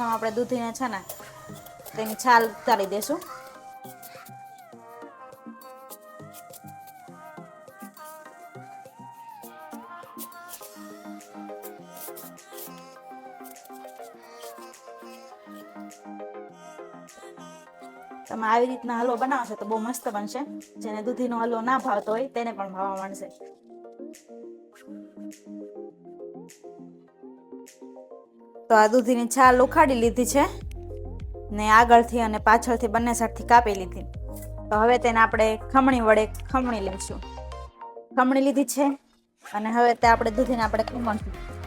પ્રથમ આપણે દૂધીને છે ને, તેની છાલ ઉતારી દેશું. તમે આવી રીતના હલવો બનાવશો તો બહુ મસ્ત બનશે. જેને દૂધીનો હલવો ના ભાવતો હોય તેને પણ ભાવવા માંડશે. તો આ દૂધીની છાલ ઉખાડી લીધી છે ને આગળથી અને પાછળથી બંને સાઈડથી કાપી લીધી. તો હવે તેને આપણે ખમણી વડે ખમણી લઈશું. ખમણી લીધી છે અને હવે તે આપણે દૂધીને આપણે ખમણશું.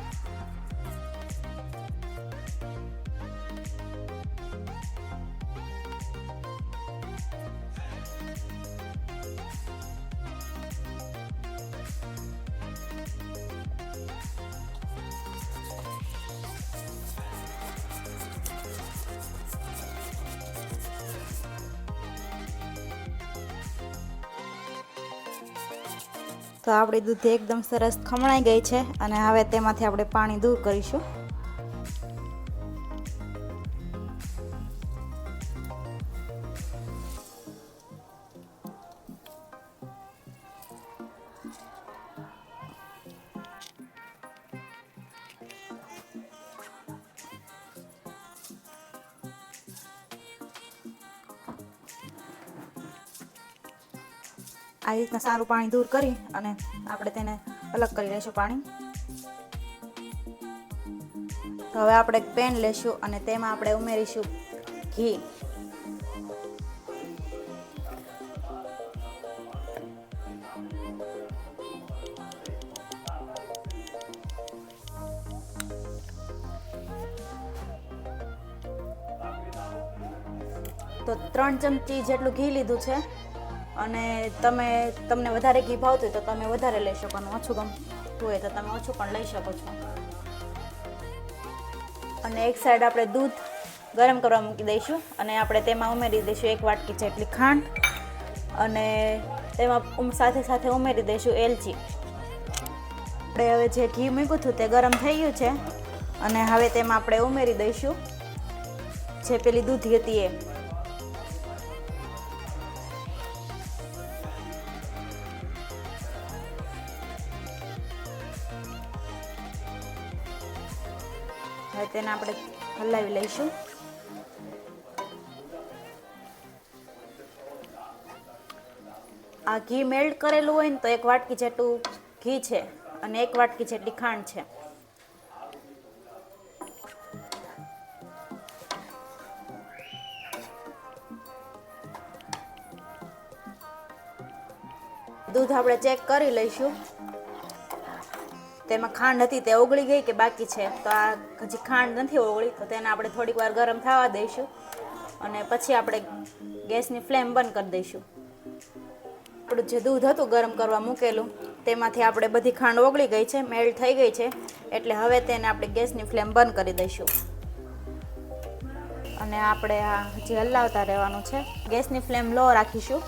તો આપણી દૂધી એકદમ સરસ ખમણાઈ ગઈ છે અને હવે તેમાંથી આપણે પાણી દૂર કરીશું. આ રીતના સારું પાણી દૂર કરી અને આપણે તેને અલગ કરી લઈશું પાણી. તો હવે આપણે એક પેન લેશું અને તેમાં આપણે ઉમેરીશું ઘી. તો ત્રણ ચમચી જેટલું ઘી લીધું છે. અને તમે, તમને વધારે ઘી ભાવતું હોય તો તમે વધારે લઈ શકો અને ઓછું ગમતું હોય તો તમે ઓછું પણ લઈ શકો છો. અને એક સાઈડ આપણે દૂધ ગરમ કરવા મૂકી દઈશું અને આપણે તેમાં ઉમેરી દઈશું એક વાટકી જેટલી ખાંડ અને તેમાં સાથે સાથે ઉમેરી દઈશું એલચી. આપણે હવે જે ઘી મૂક્યું હતું તે ગરમ થઈ ગયું છે અને હવે તેમાં આપણે ઉમેરી દઈશું જે પેલી દૂધી હતી એ. હવે તેને આપણે હલાવી લઈશું. આ ઘી મેલ્ટ કરેલું હોય ને તો એક વાટકી જેટલું ઘી છે અને એક વાટકી જેટલી ખાંડ છે. દૂધ આપણે ચેક કરી લઈશું. તેમાં ખાંડ હતી તે ઓગળી ગઈ કે બાકી છે? તો આ હજી ખાંડ નથી ઓગળી, તો તેને આપણે થોડીક વાર ગરમ થવા દઈશું અને પછી આપણે ગેસની ફ્લેમ બંધ કરી દઈશું. આપણું જે દૂધ હતું ગરમ કરવા મૂકેલું, તેમાંથી આપણે બધી ખાંડ ઓગળી ગઈ છે મેલ્ટ થઈ ગઈ છે, એટલે હવે તેને આપણે ગેસની ફ્લેમ બંધ કરી દઈશું. અને આપણે આ હજી હલાવતા રહેવાનું છે, ગેસની ફ્લેમ લો રાખીશું.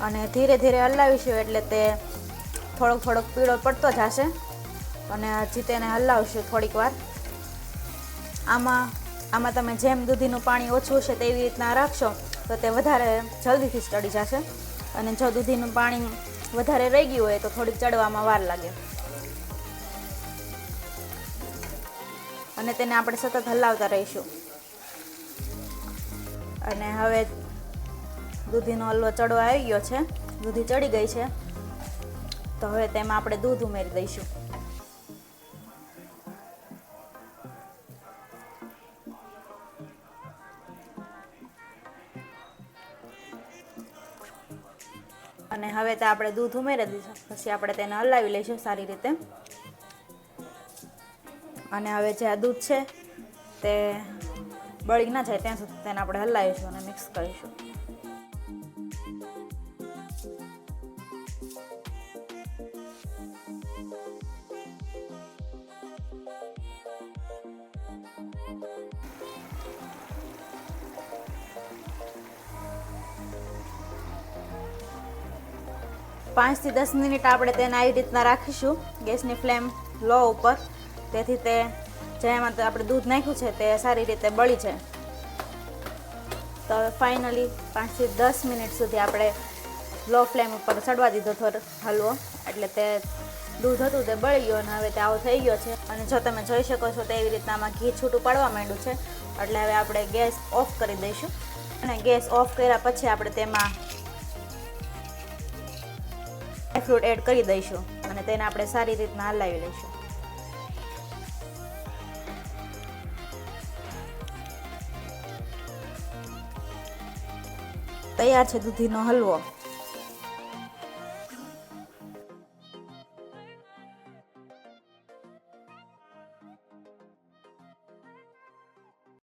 અને ધીરે ધીરે હલાવીશું એટલે તે થોડોક થોડોક પીળો પડતો જશે. અને હજી તેને હલાવશું થોડીક વાર. આમાં આમાં તમે જેમ દૂધીનું પાણી ઓછું હશે તેવી રીતના રાખશો, તો તે વધારે જલ્દીથી ચડી જશે. અને જો દૂધીનું પાણી વધારે રહી ગયું હોય તો થોડીક ચડવામાં વાર લાગે. અને તેને આપણે સતત હલાવતા રહીશું. અને હવે દૂધીનો હલવો ચડો આવી ગયો છે. દૂધી ચડી ગઈ છે. તો હવે તેમાં આપણે દૂધ ઉમેરી દઈશું. અને હવે તે આપણે દૂધ ઉમેરી દઈશું. પછી આપણે તેને હલાવી લઈશું સારી રીતે. અને હવે જે આ દૂધ છે તે બળી ના જાય ત્યાં સુધી તેને આપણે હલાવીશું અને મિક્સ કરીશું. પાંચથી દસ મિનિટ આપણે તેને આવી રીતના રાખીશું. ગેસની ફ્લેમ લો ઉપર. તેથી તે જેમાં આપણે દૂધ નાખ્યું છે તે સારી રીતે બળી જાય. તો હવે ફાઇનલી પાંચથી દસ મિનિટ સુધી આપણે લો ફ્લેમ ઉપર ચડવા દીધો થોડો હલવો. એટલે તે દૂધ હતું તે બળી ગયું અને હવે તે આવો થઈ ગયો છે. અને જો તમે જોઈ શકો છો તેવી રીતના આમાં ઘી છૂટું પડવા માંડ્યું છે. એટલે હવે આપણે ગેસ ઓફ કરી દઈશું. અને ગેસ ઓફ કર્યા પછી આપણે તેમાં ફ્રૂટ એડ કરી દઈશું. અને તેને આપણે સારી રીતના હલાવી લઈશું. તૈયાર છે દૂધીનો હલવો.